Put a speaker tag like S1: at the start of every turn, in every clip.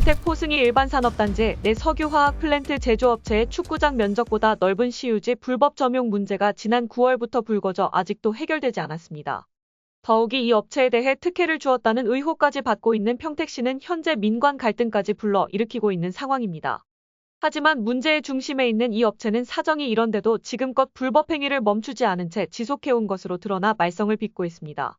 S1: 평택 포승이 일반 산업단지 내 석유화학 플랜트 제조업체의 축구장 면적보다 넓은 시유지 불법 점용 문제가 지난 9월부터 불거져 아직도 해결되지 않았습니다. 더욱이 이 업체에 대해 특혜를 주었다는 의혹까지 받고 있는 평택시는 현재 민관 갈등까지 불러 일으키고 있는 상황입니다. 하지만 문제의 중심에 있는 이 업체는 사정이 이런데도 지금껏 불법 행위를 멈추지 않은 채 지속해온 것으로 드러나 말썽을 빚고 있습니다.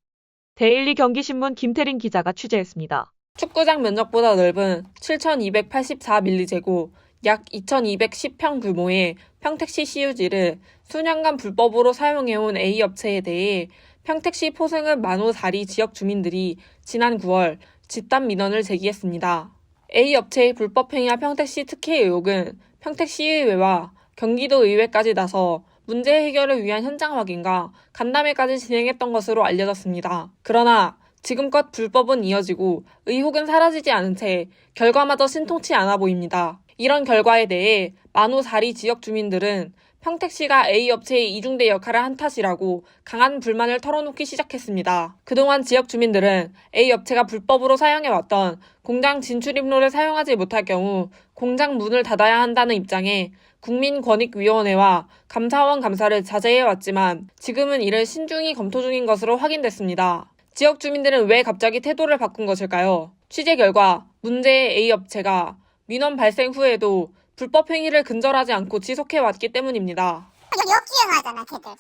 S1: 데일리 경기신문 김태린 기자가 취재했습니다.
S2: 축구장 면적보다 넓은 7,284밀리제곱, 약 2,210평 규모의 평택시 CU지를 수년간 불법으로 사용해온 A업체에 대해 평택시 포승읍 만호사리 지역 주민들이 지난 9월 집단 민원을 제기했습니다. A업체의 불법 행위와 평택시 특혜 의혹은 평택시의회와 경기도의회까지 나서 문제 해결을 위한 현장 확인과 간담회까지 진행했던 것으로 알려졌습니다. 그러나 지금껏 불법은 이어지고 의혹은 사라지지 않은 채 결과마저 신통치 않아 보입니다. 이런 결과에 대해 만호 사리 지역 주민들은 평택시가 A업체의 이중대 역할을 한 탓이라고 강한 불만을 털어놓기 시작했습니다. 그동안 지역 주민들은 A업체가 불법으로 사용해왔던 공장 진출입로를 사용하지 못할 경우 공장 문을 닫아야 한다는 입장에 국민권익위원회와 감사원 감사를 자제해왔지만 지금은 이를 신중히 검토 중인 것으로 확인됐습니다. 지역 주민들은 왜 갑자기 태도를 바꾼 것일까요? 취재 결과 문제의 A업체가 민원 발생 후에도 불법 행위를 근절하지 않고 지속해왔기 때문입니다.
S3: 역주행하잖아, 걔들.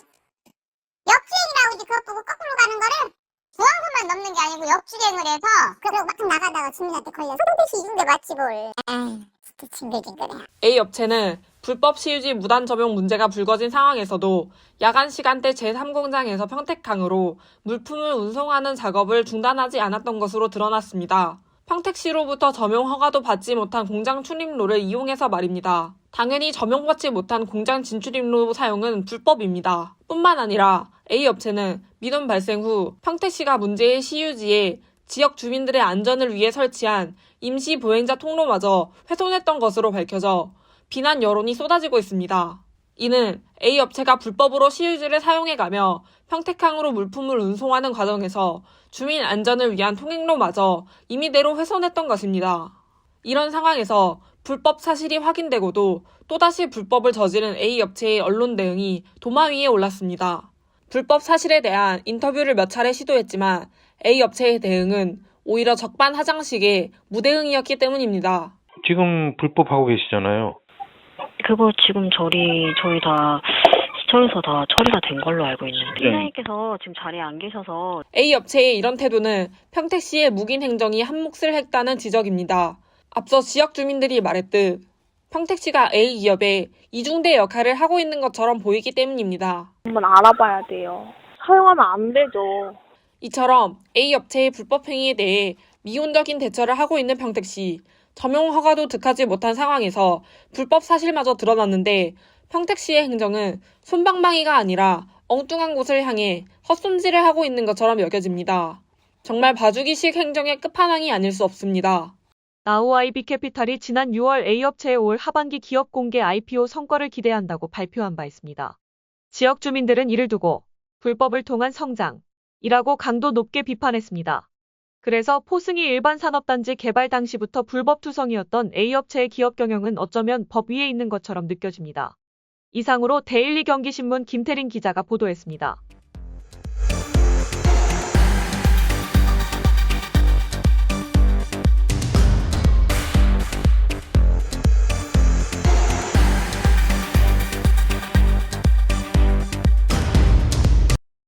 S3: 역주행이라고 이제 그것 보고 거꾸로 가는 거를 중앙선만 넘는 게 아니고 역주행을 해서 그리고 막 나가다가 주민한테 걸려서 서울대시 이중대 맞지 뭘. 에이, 진짜 징글징글해.
S2: A업체는 불법 시유지 무단 점용 문제가 불거진 상황에서도 야간 시간대 제3공장에서 평택항으로 물품을 운송하는 작업을 중단하지 않았던 것으로 드러났습니다. 평택시로부터 점용 허가도 받지 못한 공장 출입로를 이용해서 말입니다. 당연히 점용받지 못한 공장 진출입로 사용은 불법입니다. 뿐만 아니라 A업체는 민원 발생 후 평택시가 문제의 시유지에 지역 주민들의 안전을 위해 설치한 임시 보행자 통로마저 훼손했던 것으로 밝혀져 비난 여론이 쏟아지고 있습니다. 이는 A업체가 불법으로 시유지를 사용해가며 평택항으로 물품을 운송하는 과정에서 주민 안전을 위한 통행로마저 임의대로 훼손했던 것입니다. 이런 상황에서 불법 사실이 확인되고도 또다시 불법을 저지른 A업체의 언론 대응이 도마 위에 올랐습니다. 불법 사실에 대한 인터뷰를 몇 차례 시도했지만 A업체의 대응은 오히려 적반하장식의 무대응이었기 때문입니다.
S4: 지금 불법하고 계시잖아요.
S5: 그거 지금 저리 저희 다 시청에서 다 처리가 된 걸로 알고 있는데
S4: 네.
S5: 팀장님께서 지금 자리에 안 계셔서
S2: A업체의 이런 태도는 평택 시의 묵인 행정이 한 몫을 했다는 지적입니다. 앞서 지역 주민들이 말했듯 평택시가 A 기업의 이중대 역할을 하고 있는 것처럼 보이기 때문입니다.
S6: 한번 알아봐야 돼요. 사용하면 안 되죠.
S2: 이처럼 A업체의 불법 행위에 대해 미온적인 대처를 하고 있는 평택시 점용 허가도 득하지 못한 상황에서 불법 사실마저 드러났는데 평택시의 행정은 손방망이가 아니라 엉뚱한 곳을 향해 헛손질을 하고 있는 것처럼 여겨집니다. 정말 봐주기식 행정의 끝판왕이 아닐 수 없습니다.
S1: 나우아이비 캐피탈이 지난 6월 A업체의 올 하반기 기업 공개 IPO 성과를 기대한다고 발표한 바 있습니다. 지역 주민들은 이를 두고 불법을 통한 성장이라고 강도 높게 비판했습니다. 그래서 포승이 일반 산업단지 개발 당시부터 불법 투성이었던 A업체의 기업 경영은 어쩌면 법 위에 있는 것처럼 느껴집니다. 이상으로 데일리 경기신문 김태린 기자가 보도했습니다.